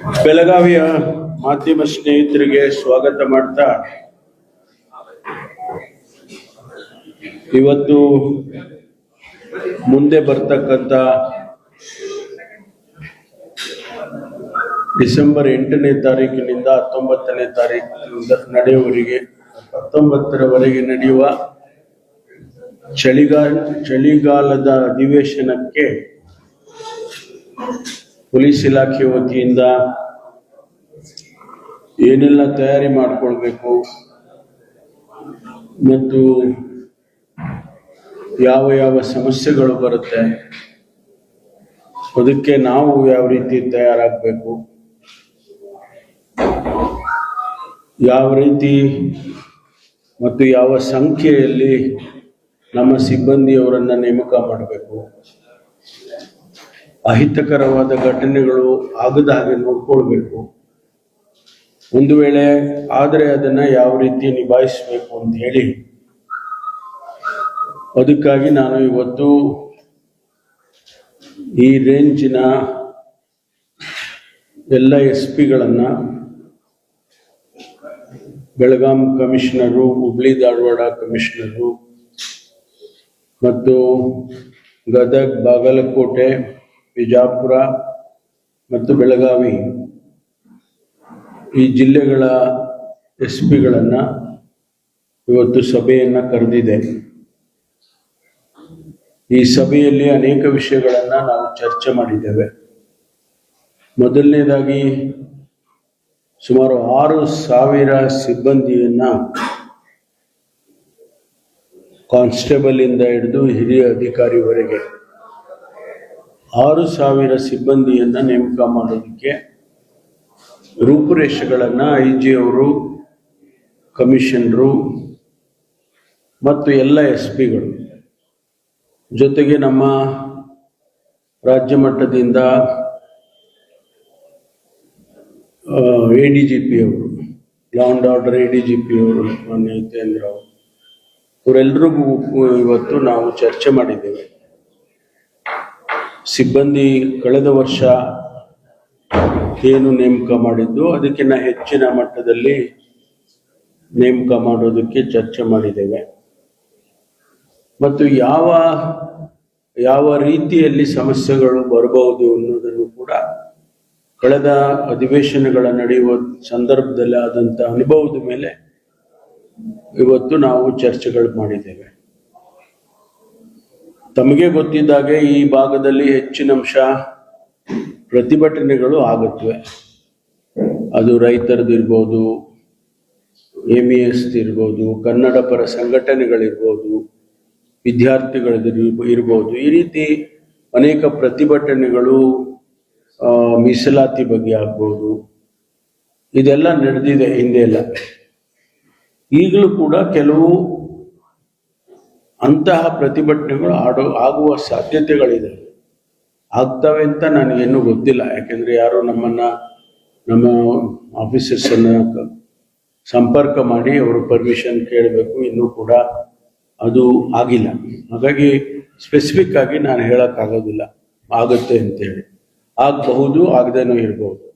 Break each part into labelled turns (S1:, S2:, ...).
S1: ಬೆಳಗಾವಿಯ ಮಾಧ್ಯಮ ಸ್ನೇಹಿತರಿಗೆ ಸ್ವಾಗತ ಮಾಡ್ತಾ ಇವತ್ತು ಮುಂದೆ ಬರ್ತಕ್ಕಂಥ ಡಿಸೆಂಬರ್ ಎಂಟನೇ ತಾರೀಕಿನಿಂದ ಹತ್ತೊಂಬತ್ತನೇ ತಾರೀಕಿನಿಂದ ನಡೆಯುವವರೆಗೆ, ಹತ್ತೊಂಬತ್ತರವರೆಗೆ ನಡೆಯುವ ಚಳಿಗಾಲ, ಚಳಿಗಾಲದ ಅಧಿವೇಶನಕ್ಕೆ ಪೊಲೀಸ್ ಇಲಾಖೆ ವತಿಯಿಂದ ಏನೆಲ್ಲ ತಯಾರಿ ಮಾಡಿಕೊಳ್ಬೇಕು ಮತ್ತು ಯಾವ ಯಾವ ಸಮಸ್ಯೆಗಳು ಬರುತ್ತೆ, ಅದಕ್ಕೆ ನಾವು ಯಾವ ರೀತಿ ತಯಾರಾಗಬೇಕು, ಯಾವ ರೀತಿ ಮತ್ತು ಯಾವ ಸಂಖ್ಯೆಯಲ್ಲಿ ನಮ್ಮ ಸಿಬ್ಬಂದಿಯವರನ್ನ ನೇಮಕ ಮಾಡಬೇಕು. ಅಹಿತಕರವಾದ ಘಟನೆಗಳು ಆಗದ ಹಾಗೆ ನೋಡ್ಕೊಳ್ಬೇಕು. ಒಂದು ವೇಳೆ ಆದರೆ ಅದನ್ನ ಯಾವ ರೀತಿ ನಿಭಾಯಿಸಬೇಕು ಅಂತ ಹೇಳಿ. ಅದಕ್ಕಾಗಿ ನಾನು ಇವತ್ತು ಈ ರೇಂಜಿನ ಎಲ್ಲ ಎಸ್ ಪಿಗಳನ್ನ ಬೆಳಗಾಂ ಕಮಿಷನರು, ಹುಬ್ಳಿ ಧಾರವಾಡ ಕಮಿಷನರು ಮತ್ತು ಗದಗ್ ಬಾಗಲಕೋಟೆ ಬಿಜಾಪುರ ಮತ್ತು ಬೆಳಗಾವಿ ಈ ಜಿಲ್ಲೆಗಳ ಎಸ್ ಪಿಗಳನ್ನು ಇವತ್ತು ಸಭೆಯನ್ನು ಕರೆದಿದೆ. ಈ ಸಭೆಯಲ್ಲಿ ಅನೇಕ ವಿಷಯಗಳನ್ನ ನಾವು ಚರ್ಚೆ ಮಾಡಿದ್ದೇವೆ. ಮೊದಲನೇದಾಗಿ ಸುಮಾರು ಆರು ಸಾವಿರ ಸಿಬ್ಬಂದಿಯನ್ನ ಕಾನ್ಸ್ಟೇಬಲ್ ಇಂದ ಹಿಡಿದು ಹಿರಿಯ ಅಧಿಕಾರಿವರೆಗೆ ಆರು ಸಾವಿರ ಸಿಬ್ಬಂದಿಯನ್ನು ನೇಮಕ ಮಾಡೋದಕ್ಕೆ ರೂಪುರೇಷೆಗಳನ್ನು ಐ ಜಿ ಅವರು ಕಮಿಷನರು ಮತ್ತು ಎಲ್ಲ ಎಸ್ ಪಿಗಳು ಜೊತೆಗೆ ನಮ್ಮ ರಾಜ್ಯ ಮಟ್ಟದಿಂದ ಎ ಡಿ ಜಿ ಪಿ ಅವರು law and order A D G P ಅವರು ಮಾನ್ಯ ಹಿತೇಂದ್ರ ಅವರು ಇವರೆಲ್ಲರಿಗೂ ಇವತ್ತು ನಾವು ಚರ್ಚೆ ಮಾಡಿದ್ದೇವೆ. ಸಿಬ್ಬಂದಿ ಕಳೆದ ವರ್ಷ ಏನು ನೇಮಕ ಮಾಡಿದ್ದು ಅದಕ್ಕಿಂತ ಹೆಚ್ಚಿನ ಮಟ್ಟದಲ್ಲಿ ನೇಮಕ ಮಾಡೋದಕ್ಕೆ ಚರ್ಚೆ ಮಾಡಿದ್ದೇವೆ. ಮತ್ತು ಯಾವ ಯಾವ ರೀತಿಯಲ್ಲಿ ಸಮಸ್ಯೆಗಳು ಬರಬಹುದು ಅನ್ನೋದನ್ನು ಕೂಡ ಕಳೆದ ಅಧಿವೇಶನಗಳ ನಡೆಯುವ ಸಂದರ್ಭದಲ್ಲಿ ಆದಂತ ಅನುಭವದ ಮೇಲೆ ಇವತ್ತು ನಾವು ಚರ್ಚೆಗಳು ಮಾಡಿದ್ದೇವೆ. ತಮಗೆ ಗೊತ್ತಿದ್ದಾಗೆ ಈ ಭಾಗದಲ್ಲಿ ಹೆಚ್ಚಿನ ಅಂಶ ಪ್ರತಿಭಟನೆಗಳು ಆಗುತ್ತವೆ ಅದು ರೈತರದ್ದು ಇರ್ಬೋದು ಎಂ ಎಸ್ ಇರ್ಬೋದು, ಕನ್ನಡ ಪರ ಸಂಘಟನೆಗಳಿರ್ಬೋದು, ವಿದ್ಯಾರ್ಥಿಗಳದ್ದು ಇರ್ಬೋದು. ಈ ರೀತಿ ಅನೇಕ ಪ್ರತಿಭಟನೆಗಳು ಮೀಸಲಾತಿ ಬಗ್ಗೆ ಆಗ್ಬೋದು. ಇದೆಲ್ಲ ನಡೆದಿದೆ ಹಿಂದೆ ಎಲ್ಲ. ಈಗಲೂ ಕೂಡ ಕೆಲವು ಅಂತಹ ಪ್ರತಿಭಟನೆಗಳು ಆಡೋ, ಆಗುವ ಸಾಧ್ಯತೆಗಳಿದೆ. ಆಗ್ತವೆ ಅಂತ ನನಗೇನು ಗೊತ್ತಿಲ್ಲ. ಯಾಕೆಂದರೆ ಯಾರು ನಮ್ಮನ್ನ, ನಮ್ಮ ಆಫೀಸರ್ಸ್ ಅನ್ನ ಸಂಪರ್ಕ ಮಾಡಿ ಅವರು ಪರ್ಮಿಷನ್ ಕೇಳಬೇಕು. ಇನ್ನೂ ಕೂಡ ಅದು ಆಗಿಲ್ಲ. ಹಾಗಾಗಿ ಸ್ಪೆಸಿಫಿಕ್ ಆಗಿ ನಾನು ಹೇಳೋಕ್ಕಾಗೋದಿಲ್ಲ. ಆಗುತ್ತೆ ಅಂತೇಳಿ. ಆಗಬಹುದು, ಆಗದೇನೂ ಇರಬಹುದು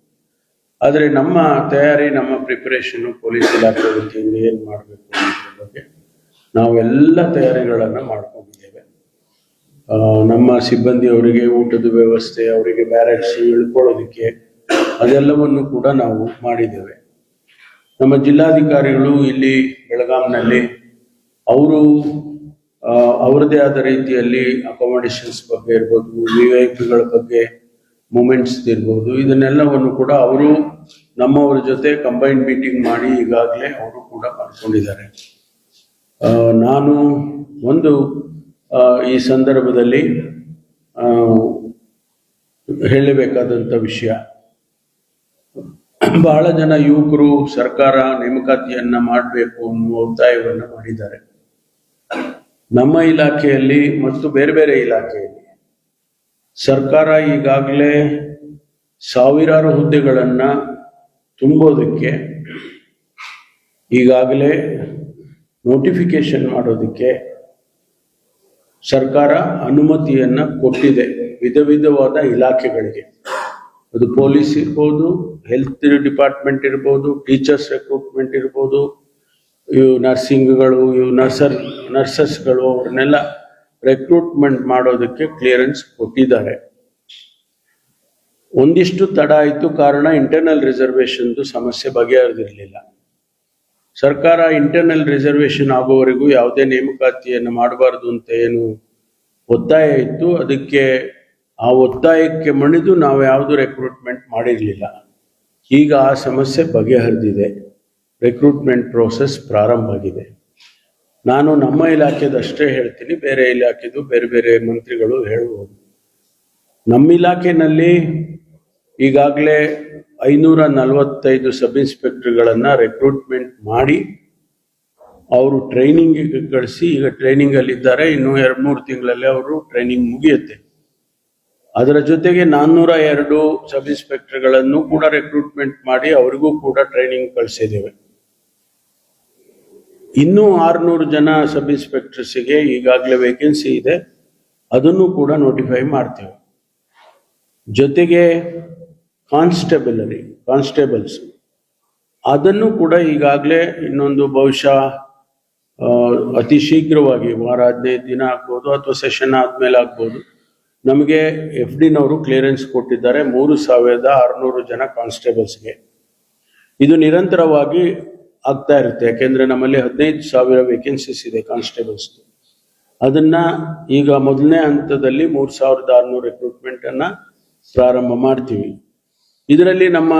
S1: ಆದರೆ ನಮ್ಮ ತಯಾರಿ, ನಮ್ಮ ಪ್ರಿಪರೇಷನ್ ಪೊಲೀಸ್ ಇಲಾಖೆ ವತಿಯಿಂದ ಏನು ಮಾಡಬೇಕು ಅನ್ನೋದ್ರ ಬಗ್ಗೆ ನಾವೆಲ್ಲ ತಯಾರಿಗಳನ್ನು ಮಾಡ್ಕೊಂಡಿದ್ದೇವೆ. ನಮ್ಮ ನಮ್ಮ ಸಿಬ್ಬಂದಿಯವರಿಗೆ ಊಟದ ವ್ಯವಸ್ಥೆ, ಅವರಿಗೆ ಬ್ಯಾರೆಕ್ಸ್ ಇಳ್ಕೊಳ್ಳೋದಕ್ಕೆ ಅದೆಲ್ಲವನ್ನು ಕೂಡ ನಾವು ಮಾಡಿದ್ದೇವೆ. ನಮ್ಮ ಜಿಲ್ಲಾಧಿಕಾರಿಗಳು ಇಲ್ಲಿ ಬೆಳಗಾಂನಲ್ಲಿ, ಅವರು ಅವರದೇ ಆದ ರೀತಿಯಲ್ಲಿ ಅಕಾಮಿಡೇಷನ್ಸ್ ಬಗ್ಗೆ ಇರ್ಬೋದು ವಿ ಐ ಪಿಗಳ ಬಗ್ಗೆ ಮೂಮೆಂಟ್ಸ್ ಇರ್ಬೋದು, ಇದನ್ನೆಲ್ಲವನ್ನು ಕೂಡ ಅವರು ನಮ್ಮವರ ಜೊತೆ ಕಂಬೈನ್ ಮೀಟಿಂಗ್ ಮಾಡಿ ಈಗಾಗಲೇ ಅವರು ಕೂಡ ಮಾಡ್ಕೊಂಡಿದ್ದಾರೆ. ನಾನು ಒಂದು ಈ ಸಂದರ್ಭದಲ್ಲಿ ಹೇಳಬೇಕಾದಂಥ ವಿಷಯ. ಬಹಳ ಜನ ಯುವಕರು ಸರ್ಕಾರ ನೇಮಕಾತಿಯನ್ನು ಮಾಡಬೇಕು ಅನ್ನುವ ಒತ್ತಾಯವನ್ನು ಮಾಡಿದ್ದಾರೆ. ನಮ್ಮ ಇಲಾಖೆಯಲ್ಲಿ ಮತ್ತು ಬೇರೆ ಬೇರೆ ಇಲಾಖೆಯಲ್ಲಿ ಸರ್ಕಾರ ಈಗಾಗಲೇ ಸಾವಿರಾರು ಹುದ್ದೆಗಳನ್ನು ತುಂಬೋದಕ್ಕೆ ಈಗಾಗಲೇ ನೋಟಿಫಿಕೇಶನ್ ಮಾಡೋದಕ್ಕೆ ಸರ್ಕಾರ ಅನುಮತಿಯನ್ನ ಕೊಟ್ಟಿದೆ. ವಿಧ ವಿಧವಾದ ಇಲಾಖೆಗಳಿಗೆ. ಅದು ಪೊಲೀಸ್ ಇರ್ಬೋದು ಹೆಲ್ತ್ ಡಿಪಾರ್ಟ್ಮೆಂಟ್ ಇರ್ಬೋದು ಟೀಚರ್ಸ್ ರೆಕ್ರೂಟ್ಮೆಂಟ್ ಇರ್ಬೋದು, ಇವು ನರ್ಸಿಂಗ್ಗಳು ಇವು ನರ್ಸರ್ ನರ್ಸಸ್ಗಳು ಅವ್ರನ್ನೆಲ್ಲ ರೆಕ್ರೂಟ್ಮೆಂಟ್ ಮಾಡೋದಕ್ಕೆ ಕ್ಲಿಯರೆನ್ಸ್ ಕೊಟ್ಟಿದ್ದಾರೆ. ಒಂದಿಷ್ಟು ತಡ ಆಯಿತು, ಕಾರಣ ಇಂಟರ್ನಲ್ ರಿಸರ್ವೇಶನ್ದು ಸಮಸ್ಯೆ ಬಗೆಹರಿದಿರಲಿಲ್ಲ. ಸರ್ಕಾರ ಇಂಟರ್ನಲ್ ರಿಸರ್ವೇಶನ್ ಆಗುವವರೆಗೂ ಯಾವುದೇ ನೇಮಕಾತಿಯನ್ನು ಮಾಡಬಾರದು ಅಂತ ಏನು ಒತ್ತಾಯ ಇತ್ತು. ಅದಕ್ಕೆ ಆ ಒತ್ತಾಯಕ್ಕೆ ಮಣಿದು ನಾವು ಯಾವುದು ರೆಕ್ರೂಟ್ಮೆಂಟ್ ಮಾಡಿರಲಿಲ್ಲ. ಈಗ ಆ ಸಮಸ್ಯೆ ಬಗೆಹರಿದಿದೆ. ರೆಕ್ರೂಟ್ಮೆಂಟ್ ಪ್ರೋಸೆಸ್ ಪ್ರಾರಂಭ ಆಗಿದೆ. ನಾನು ನಮ್ಮ ಇಲಾಖೆದಷ್ಟೇ ಹೇಳ್ತೀನಿ. ಬೇರೆ ಇಲಾಖೆದು ಬೇರೆ ಬೇರೆ ಮಂತ್ರಿಗಳು ಹೇಳ್ಬೋದು ನಮ್ಮ ಇಲಾಖೆಯಲ್ಲಿ ಈಗಾಗಲೇ ಐನೂರ ನಲವತ್ತೈದು ಸಬ್ ಇನ್ಸ್ಪೆಕ್ಟರ್ಗಳನ್ನು ರೆಕ್ರೂಟ್ಮೆಂಟ್ ಮಾಡಿ ಅವರು ಟ್ರೈನಿಂಗಿಗೆ ಕಳಿಸಿ, ಈಗ ಟ್ರೈನಿಂಗ್ ಅಲ್ಲಿ ಇದ್ದಾರೆ ಇನ್ನು ಎರಡು ಮೂರು ತಿಂಗಳಲ್ಲಿ ಅವರು ಟ್ರೈನಿಂಗ್ ಮುಗಿಯುತ್ತೆ. ಅದರ ಜೊತೆಗೆ ನಾನ್ನೂರ ಎರಡು ಸಬ್ ಇನ್ಸ್ಪೆಕ್ಟರ್ಗಳನ್ನು ಕೂಡ ರೆಕ್ರೂಟ್ಮೆಂಟ್ ಮಾಡಿ ಅವರಿಗೂ ಕೂಡ ಟ್ರೈನಿಂಗ್ ಕಳಿಸಿದ್ದೇವೆ. ಇನ್ನೂ ಆರ್ನೂರು ಜನ ಸಬ್ ಇನ್ಸ್ಪೆಕ್ಟರ್ಸಿಗೆ ಈಗಾಗಲೇ ವೇಕೆನ್ಸಿ ಇದೆ. ಅದನ್ನು ಕೂಡ ನೋಟಿಫೈ ಮಾಡ್ತೇವೆ. ಜೊತೆಗೆ ಕಾನ್ಸ್ಟೇಬಲರಿ ಕಾನ್ಸ್ಟೇಬಲ್ಸ್. ಅದನ್ನು ಕೂಡ ಈಗಾಗಲೇ ಇನ್ನೊಂದು ಬಹುಶಃ ಅತಿ ಶೀಘ್ರವಾಗಿ ವಾರ ಹದಿನೈದು ದಿನ ಆಗ್ಬೋದು ಅಥವಾ ಸೆಷನ್ ಆದಮೇಲೆ ಆಗ್ಬೋದು. ನಮಗೆ ಎಫ್ ಡಿನವರು ಕ್ಲಿಯರೆನ್ಸ್ ಕೊಟ್ಟಿದ್ದಾರೆ ಮೂರು ಸಾವಿರದ ಆರುನೂರು ಜನ ಕಾನ್ಸ್ಟೇಬಲ್ಸ್ಗೆ. ಇದು ನಿರಂತರವಾಗಿ ಆಗ್ತಾ ಇರುತ್ತೆ, ಯಾಕೆಂದರೆ ನಮ್ಮಲ್ಲಿ ಹದಿನೈದು ಸಾವಿರ ವೇಕೆನ್ಸೀಸ್ ಇದೆ ಕಾನ್ಸ್ಟೇಬಲ್ಸ್ ಅದನ್ನ ಈಗ ಮೊದಲನೇ ಹಂತದಲ್ಲಿ ಮೂರು ಸಾವಿರದ ಆರುನೂರು ರಿಕ್ರೂಟ್ಮೆಂಟನ್ನು ಪ್ರಾರಂಭ ಮಾಡ್ತೀವಿ. ಇದರಲ್ಲಿ ನಮ್ಮ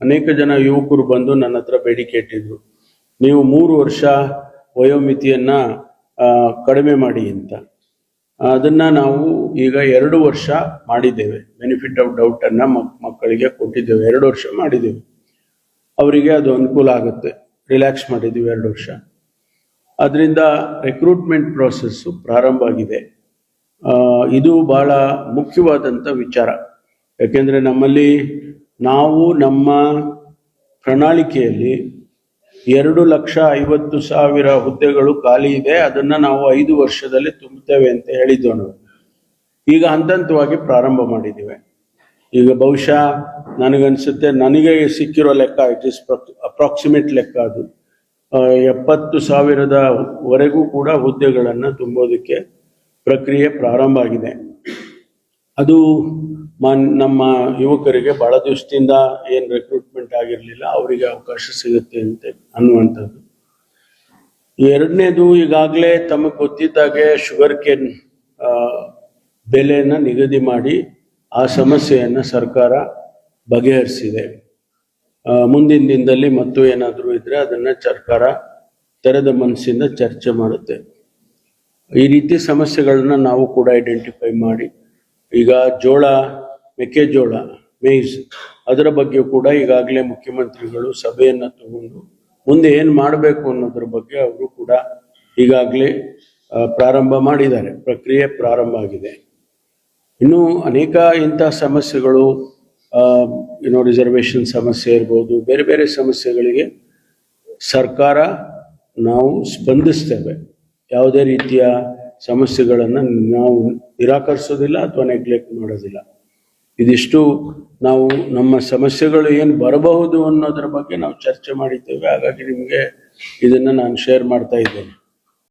S1: ಅನೇಕ ಜನ ಯುವಕರು ಬಂದು ನನ್ನ ಹತ್ರ ಬೇಡಿಕೆ ಇಟ್ಟಿದ್ರು. ನೀವು ಮೂರು ವರ್ಷ ವಯೋಮಿತಿಯನ್ನ ಕಡಿಮೆ ಮಾಡಿ ಅಂತ. ಅದನ್ನ ನಾವು ಈಗ ಎರಡು ವರ್ಷ ಮಾಡಿದ್ದೇವೆ. ಬೆನಿಫಿಟ್ ಆಫ್ ಡೌಟ್ ಅನ್ನ ಮಕ್- ಮಕ್ಕಳಿಗೆ ಕೊಟ್ಟಿದ್ದೇವೆ. ಎರಡು ವರ್ಷ ಮಾಡಿದ್ದೇವೆ. ಅವರಿಗೆ ಅದು ಅನುಕೂಲ ಆಗುತ್ತೆ. ರಿಲ್ಯಾಕ್ಸ್ ಮಾಡಿದ್ದೀವಿ ಎರಡು ವರ್ಷ. ಅದರಿಂದ ರಿಕ್ರೂಟ್ಮೆಂಟ್ ಪ್ರೋಸೆಸ್ಸು ಪ್ರಾರಂಭ ಆಗಿದೆ. ಇದು ಬಹಳ ಮುಖ್ಯವಾದಂಥ ವಿಚಾರ. ಯಾಕೆಂದ್ರೆ ನಮ್ಮಲ್ಲಿ ನಾವು ನಮ್ಮ ಪ್ರಣಾಳಿಕೆಯಲ್ಲಿ ಎರಡು ಲಕ್ಷ ಐವತ್ತು ಸಾವಿರ ಹುದ್ದೆಗಳು ಖಾಲಿ ಇದೆ, ಅದನ್ನು ನಾವು ಐದು ವರ್ಷದಲ್ಲಿ ತುಂಬುತ್ತೇವೆ ಅಂತ ಹೇಳಿದ್ದೆವು ನಾವು ಈಗ ಹಂತ ಹಂತವಾಗಿ ಪ್ರಾರಂಭ ಮಾಡಿದ್ದೇವೆ. ಈಗ ಬಹುಶಃ ನನಗನ್ಸುತ್ತೆ, ನನಗೆ ಸಿಕ್ಕಿರೋ ಲೆಕ್ಕ ಇಟ್ ಇಸ್ ಅಪ್ರಾಕ್ಸಿಮೇಟ್ ಲೆಕ್ಕ ಅದು. ಎಪ್ಪತ್ತು ಸಾವಿರದ ವರೆಗೂ ಕೂಡ ಹುದ್ದೆಗಳನ್ನು ತುಂಬೋದಕ್ಕೆ ಪ್ರಕ್ರಿಯೆ ಪ್ರಾರಂಭ ಆಗಿದೆ. ಅದು ಮನ್, ನಮ್ಮ ಯುವಕರಿಗೆ ಬಹಳ ದಿವಸದಿಂದ ಏನು ರಿಕ್ರೂಟ್ಮೆಂಟ್ ಆಗಿರಲಿಲ್ಲ, ಅವರಿಗೆ ಅವಕಾಶ ಸಿಗುತ್ತೆ ಅಂತ ಅನ್ನುವಂಥದ್ದು. ಎರಡನೇದು ಈಗಾಗಲೇ ತಮಗೆ ಗೊತ್ತಿದ್ದಾಗೆ ಶುಗರ್ ಕೇನ್ ಬೆಲೆಯನ್ನು ನಿಗದಿ ಮಾಡಿ ಆ ಸಮಸ್ಯೆಯನ್ನು ಸರ್ಕಾರ ಬಗೆಹರಿಸಿದೆ. ಮುಂದಿನ ದಿನದಲ್ಲಿ ಮತ್ತು ಏನಾದರೂ ಇದ್ದರೆ ಅದನ್ನು ಸರ್ಕಾರ ತೆರೆದ ಮನಸ್ಸಿಂದ ಚರ್ಚೆ ಮಾಡುತ್ತೆ. ಈ ರೀತಿ ಸಮಸ್ಯೆಗಳನ್ನ ನಾವು ಕೂಡ ಐಡೆಂಟಿಫೈ ಮಾಡಿ, ಈಗ ಜೋಳ ಮೆಕ್ಕೆಜೋಳ ಮೇಯ್ಸ್ ಅದರ ಬಗ್ಗೆ ಕೂಡ ಈಗಾಗಲೇ ಮುಖ್ಯಮಂತ್ರಿಗಳು ಸಭೆಯನ್ನ ತಗೊಂಡು ಮುಂದೆ ಏನು ಮಾಡಬೇಕು ಅನ್ನೋದ್ರ ಬಗ್ಗೆ ಅವರು ಕೂಡ ಈಗಾಗಲೇ ಪ್ರಾರಂಭ ಮಾಡಿದ್ದಾರೆ. ಪ್ರಕ್ರಿಯೆ ಪ್ರಾರಂಭ ಆಗಿದೆ. ಇನ್ನು ಅನೇಕ ಇಂತಹ ಸಮಸ್ಯೆಗಳು ಏನೋ ರಿಸರ್ವೇಶನ್ ಸಮಸ್ಯೆ ಇರ್ಬೋದು, ಬೇರೆ ಬೇರೆ ಸಮಸ್ಯೆಗಳಿಗೆ ಸರ್ಕಾರ ನಾವು ಸ್ಪಂದಿಸ್ತೇವೆ. ಯಾವುದೇ ರೀತಿಯ ಸಮಸ್ಯೆಗಳನ್ನು ನಾವು ನಿರಾಕರಿಸೋದಿಲ್ಲ ಅಥವಾ ನೆಗ್ಲೆಕ್ಟ್ ಮಾಡೋದಿಲ್ಲ. ಇದಿಷ್ಟು ನಾವು ನಮ್ಮ ಸಮಸ್ಯೆಗಳು ಏನು ಬರಬಹುದು ಅನ್ನೋದ್ರ ಬಗ್ಗೆ ನಾವು ಚರ್ಚೆ ಮಾಡಿದ್ದೇವೆ. ಹಾಗಾಗಿ ನಿಮಗೆ ಇದನ್ನು ನಾನು ಶೇರ್ ಮಾಡ್ತಾ ಇದ್ದೇನೆ.